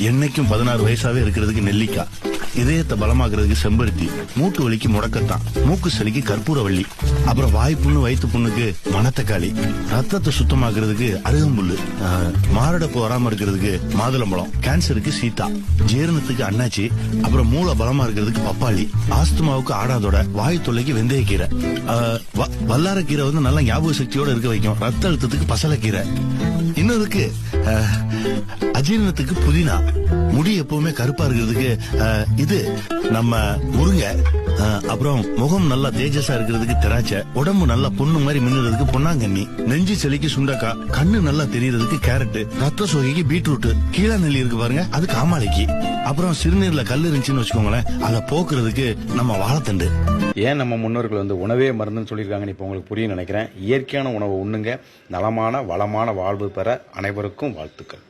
என்னைக்கும் பதினாறு வயசாவே இருக்கிறதுக்கு நெல்லிக்காய். இதயத்தை பலமாக்குறதுக்கு செம்பருத்தி. மூட்டு வலிக்கு முடக்கத்தான். மூக்கு சளிக்கு கற்பூரவள்ளி. அப்புறம் வாய் புண்ணு வயிற்று புண்ணுக்கு மணத்தக்காளி. ரத்தத்தை சுத்தமாக்குறதுக்கு அருகம்புல்லு. மாரடைப்பு வராம இருக்கிறதுக்கு மாதுளம்பழம். கேன்சருக்கு சீதா ஜீரணத்துக்கு அண்ணாச்சி அப்புறம் மூளை பலமா இருக்கிறதுக்கு பப்பாளி. ஆஸ்துமாவுக்கு ஆடாதோட. வாய் தொல்லைக்கு வெந்தயக்கீரை. ஆஹ், வல்லாரக்கீரை வந்து நல்லா ஞாபக சக்தியோட இருக்க வைக்கும். ரத்த அழுத்தத்துக்கு பசலைக்கீரை. இன்னும் இருக்கு. அஜீரணத்துக்கு புதினா. முடி எப்பவுமே கருப்பா இருக்கிறதுக்கு இது நம்ம முருங்க. அப்புறம் முகம் நல்லா தேஜஸா இருக்கிறதுக்கு திராட்சை. உடம்பு நல்லா பொண்ணு மாதிரி மின்னுறதுக்கு பொன்னாங்கண்ணி. நெஞ்சு செலிக்கு சுண்டக்காய். கண்ணு நல்லா தெரியறதுக்கு கேரட் ரத்த சோகைக்கு பீட்ரூட் கீழா நெல்லி இருக்கு பாருங்க அது காமாலைக்கு. அப்புறம் சிறுநீர்ல கல் இருந்துச்சுன்னு வச்சுக்கோங்களேன் அதை போக்குறதுக்கு நம்ம வாழைத்தண்டு. ஏன் நம்ம முன்னோர்கள் வந்து உணவே மருந்துன்னு சொல்லியிருக்காங்கன்னு இப்போ உங்களுக்கு புரியும் நினைக்கிறேன். இயற்கையான உணவை உண்ணுங்க. நலமான வளமான வாழ்வு பெற அனைவருக்கும் வாழ்த்துக்கள்.